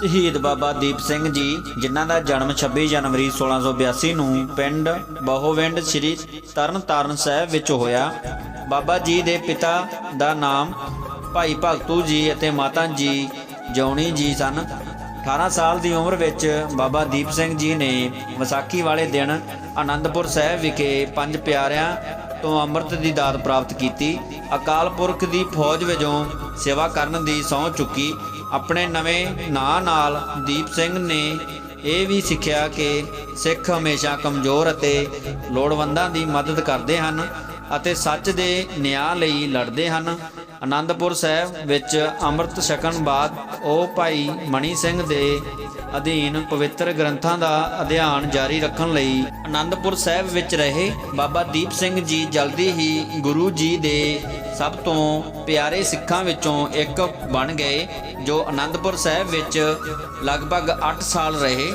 ਸ਼ਹੀਦ ਬਾਬਾ ਦੀਪ ਸਿੰਘ ਜੀ, ਜਿਨ੍ਹਾਂ ਦਾ ਜਨਮ 26 ਜਨਵਰੀ 1682 ਨੂੰ ਪਿੰਡ ਬਹੋਵਿੰਡ ਸ੍ਰੀ ਤਰਨਤਾਰਨ ਸਾਹਿਬ ਵਿੱਚ ਹੋਇਆ। ਬਾਬਾ ਜੀ ਦੇ ਪਿਤਾ ਦਾ ਨਾਮ ਭਾਈ ਭਗਤੂ ਜੀ ਅਤੇ ਮਾਤਾ ਜੀ ਜੌਣੀ ਜੀ ਸਨ। 18 ਸਾਲ ਦੀ ਉਮਰ ਵਿੱਚ ਬਾਬਾ ਦੀਪ ਸਿੰਘ ਜੀ ਨੇ ਵਿਸਾਖੀ ਵਾਲੇ ਦਿਨ ਆਨੰਦਪੁਰ ਸਾਹਿਬ ਵਿਖੇ ਪੰਜ ਪਿਆਰਿਆਂ ਤੋਂ ਅੰਮ੍ਰਿਤ ਦੀ ਦਾਤ ਪ੍ਰਾਪਤ ਕੀਤੀ। ਅਕਾਲ ਪੁਰਖ ਦੀ ਫੌਜ ਵਜੋਂ ਸੇਵਾ ਕਰਨ ਦੀ ਸਹੁੰ ਚੁੱਕੀ। ਆਪਣੇ ਨਵੇਂ ਨਾਂ ਨਾਲ ਦੀਪ ਸਿੰਘ ਨੇ ਇਹ ਵੀ ਸਿੱਖਿਆ ਕਿ ਸਿੱਖ ਹਮੇਸ਼ਾ ਕਮਜ਼ੋਰ ਅਤੇ ਲੋੜਵੰਦਾਂ ਦੀ ਮਦਦ ਕਰਦੇ ਹਨ ਅਤੇ ਸੱਚ ਦੇ ਨਿਆਂ ਲਈ ਲੜਦੇ ਹਨ। ਆਨੰਦਪੁਰ ਸਾਹਿਬ ਵਿੱਚ ਅੰਮ੍ਰਿਤ ਛਕਣ ਬਾਅਦ ਉਹ ਭਾਈ ਮਣੀ ਸਿੰਘ ਦੇ ਅਧੀਨ ਪਵਿੱਤਰ ਗ੍ਰੰਥਾਂ ਦਾ ਅਧਿਐਨ ਜਾਰੀ ਰੱਖਣ ਲਈ ਆਨੰਦਪੁਰ ਸਾਹਿਬ ਵਿੱਚ ਰਹੇ। ਬਾਬਾ ਦੀਪ ਸਿੰਘ ਜੀ ਜਲਦੀ ਹੀ ਗੁਰੂ ਜੀ ਦੇ ਸਭ ਤੋਂ ਪਿਆਰੇ ਸਿੱਖਾਂ ਵਿੱਚੋਂ ਇੱਕ ਬਣ ਗਏ ਜੋ ਆਨੰਦਪੁਰ ਸਾਹਿਬ ਵਿੱਚ ਲਗਭਗ 8 ਸਾਲ ਰਹੇ।